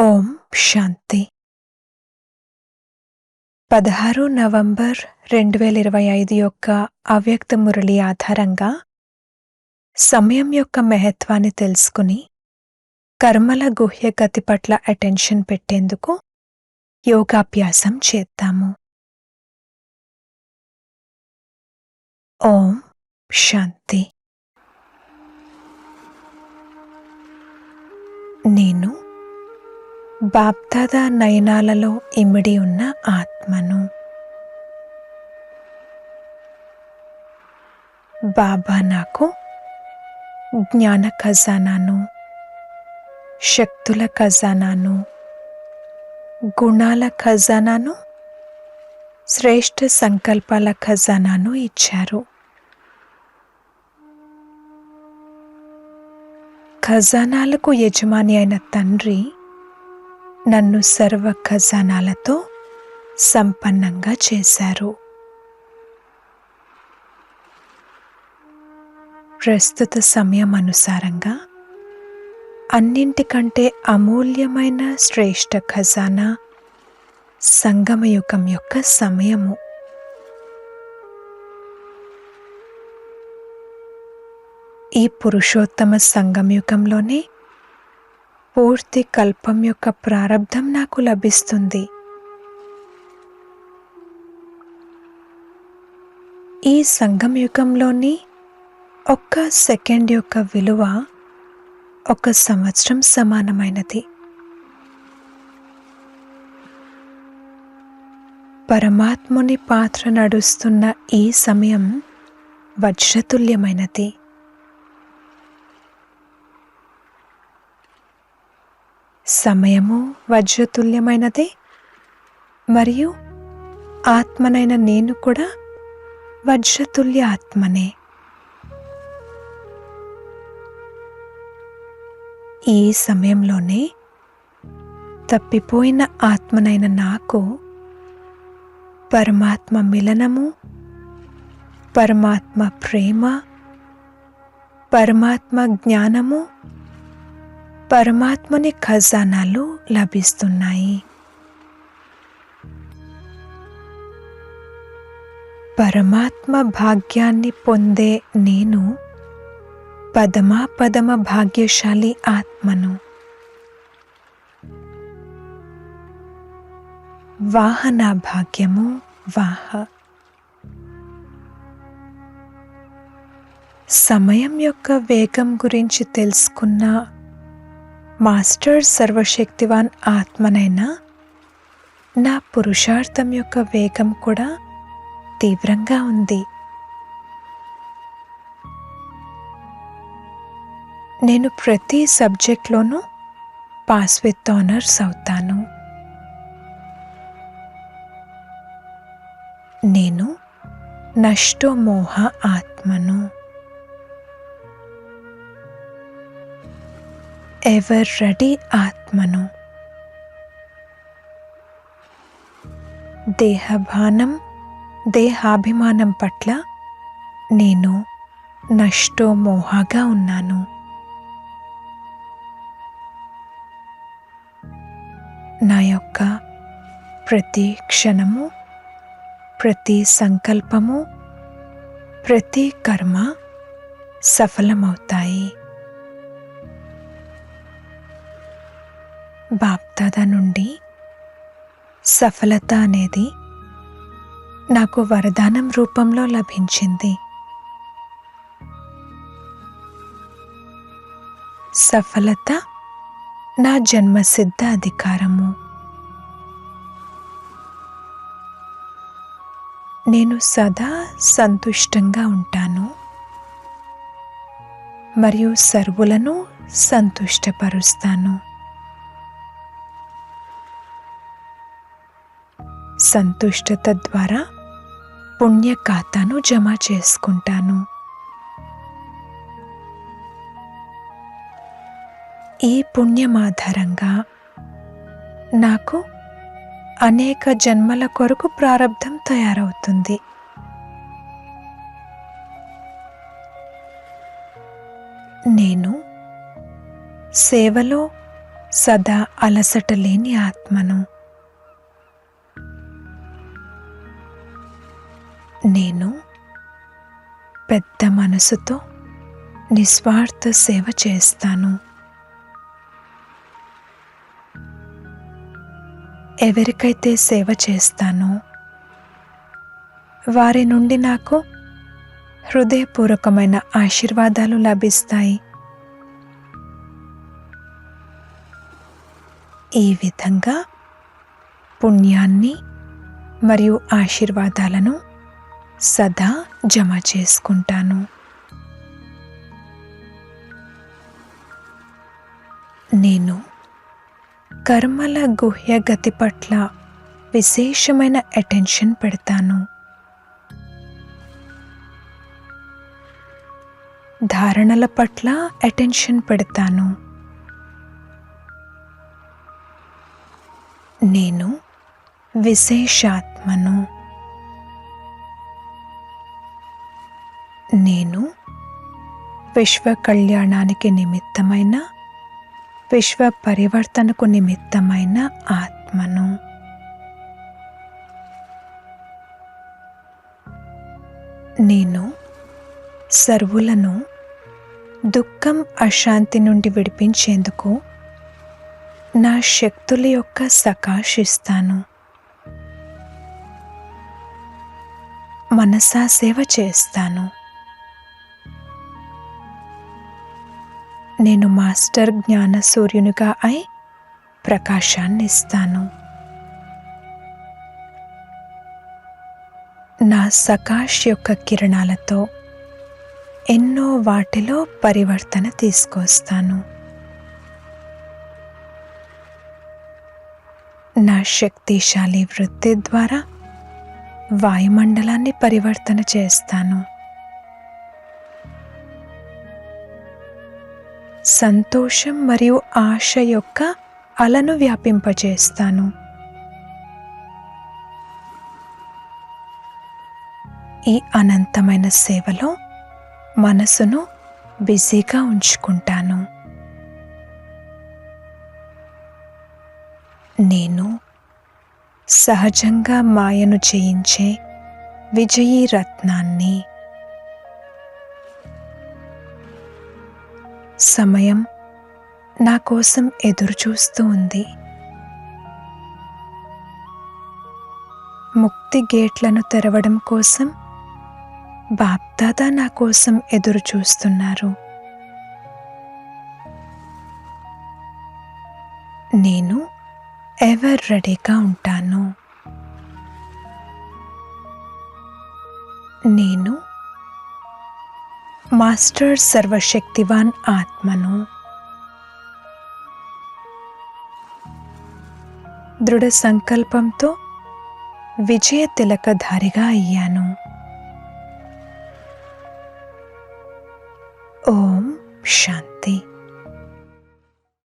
ఓం శాంతి. పదహారు నవంబర్ రెండు వేల ఇరవై ఐదు యొక్క అవ్యక్త మురళి ఆధారంగా సమయం యొక్క మహత్వాన్ని తెలుసుకుని కర్మల గుహ్య గతి పట్ల అటెన్షన్ పెట్టేందుకు యోగాభ్యాసం చేద్దాము. ఓం శాంతి. నేను బాప్దాదా నయనాలలో ఇమిడి ఉన్న ఆత్మను. బాబా నాకు జ్ఞాన ఖజానాను శక్తుల ఖజానాను గుణాల ఖజానాను శ్రేష్ఠ సంకల్పాల ఖజానాను ఇచ్చారు. ఖజానాలకు యజమాని అయిన తండ్రి నన్ను సర్వ ఖజానాలతో సంపన్నంగా చేశారు. ప్రస్తుత సమయం అనుసారంగా అన్నింటికంటే అమూల్యమైన శ్రేష్ఠ ఖజానా సంగమయుగం యొక్క సమయము. ఈ పురుషోత్తమ సంగమయుగంలోనే పూర్తి కల్పం యొక్క ప్రారంధం నాకు లభిస్తుంది. ఈ సంగమయుగంలోని ఒక్క సెకండ్ యొక్క విలువ ఒక సంవత్సరం సమానమైనది. పరమాత్ముని పాత్ర నడుస్తున్న ఈ సమయం వజ్రతుల్యమైనది. సమయము వజ్రతుల్యమైనదే మరియు ఆత్మనైన నేను కూడా వజ్రతుల్య ఆత్మనే. ఈ సమయంలోనే తప్పిపోయిన ఆత్మనైన నాకు పరమాత్మ మిలనము పరమాత్మ ప్రేమ పరమాత్మ జ్ఞానము పరమాత్మని ఖజానాలు లభిస్తున్నాయి. పరమాత్మ భాగ్యాన్ని పొందే నేను పదమా పదమ భాగ్యశాలి ఆత్మను. వాహన భాగ్యము వాహ. సమయం యొక్క వేగం గురించి తెలుసుకున్న మాస్టర్ సర్వశక్తివాన్ ఆత్మనైన నా పురుషార్థం యొక్క వేగం కూడా తీవ్రంగా ఉంది. నేను ప్రతి సబ్జెక్ట్లోనూ పాస్ విత్ ఆనర్స్ అవుతాను. నేను నష్టోమోహ ఆత్మను. ఎవర్ రెడీ ఆత్మను? దేహభానం దేహాభిమానం పట్ల నేను నష్టో మోహగా ఉన్నాను. నా యొక్క ప్రతి క్షణము ప్రతి సంకల్పము ప్రతి కర్మ సఫలమవుతాయి. బాప్దాదా నుండి సఫలత అనేది నాకు వరదానం రూపంలో లభించింది. సఫలత నా జన్మసిద్ధ అధికారము. నేను సదా సంతుష్టంగా ఉంటాను మరియు సర్వులను సంతుష్టపరుస్తాను. సంతుష్టత ద్వారా పుణ్య ఖాతాను జమ చేసుకుంటాను. ఈ పుణ్యం ఆధారంగా నాకు అనేక జన్మల కొరకు ప్రారంధం తయారవుతుంది. నేను సేవలో సదా అలసట లేని ఆత్మను పెద్ద మనసుతో నిస్వార్థ సేవ చేస్తాను. ఎవరికైతే సేవ చేస్తానో వారి నుండి నాకు హృదయపూర్వకమైన ఆశీర్వాదాలు లభిస్తాయి. ఈ విధంగా పుణ్యాన్ని మరియు ఆశీర్వాదాలను సదా జమ చేసుకుంటాను. నేను కర్మల గుహ్య గతి పట్ల విశేషమైన అటెన్షన్ పెడతాను. ధారణల పట్ల అటెన్షన్ పెడతాను. నేను విశేషాత్మను. నేను విశ్వ కళ్యాణానికి నిమిత్తమైన విశ్వ పరివర్తనకు నిమిత్తమైన ఆత్మను. నేను సర్వులను దుఃఖం అశాంతి నుండి విడిపించేందుకు నా శక్తుల యొక్క సకాశిస్తాను. మనసా సేవ చేస్తాను. నేను మాస్టర్ జ్ఞాన సూర్యునిగా అయి ప్రకాశాన్ని ఇస్తాను నా సకాష్ యొక్క కిరణాలతో ఎన్నో వాటిలో పరివర్తన తీసుకొస్తాను. నా శక్తిశాలి వృత్తి ద్వారా వాయుమండలాన్ని పరివర్తన చేస్తాను. సంతోషం మరియు ఆశ యొక్క అలను వ్యాపింపజేస్తాను. ఈ అనంతమైన సేవలో మనసును బిజీగా ఉంచుకుంటాను. నేను సహజంగా మాయను చేయించే విజయీ రత్నాన్ని సమయం నా కోసం ఎదురుచూస్తూ ఉంది. ముక్తి గేట్లను తెరవడం కోసం బాప్దాదా నా కోసం ఎదురు చూస్తున్నారు నేను ఎవర్ రెడీగా ఉంటాను? నేను మాస్టర్ సర్వశక్తివాన్ ఆత్మను. దృఢ సంకల్పంతో విజయ తిలకధారిగా అయ్యాను. ఓం శాంతి.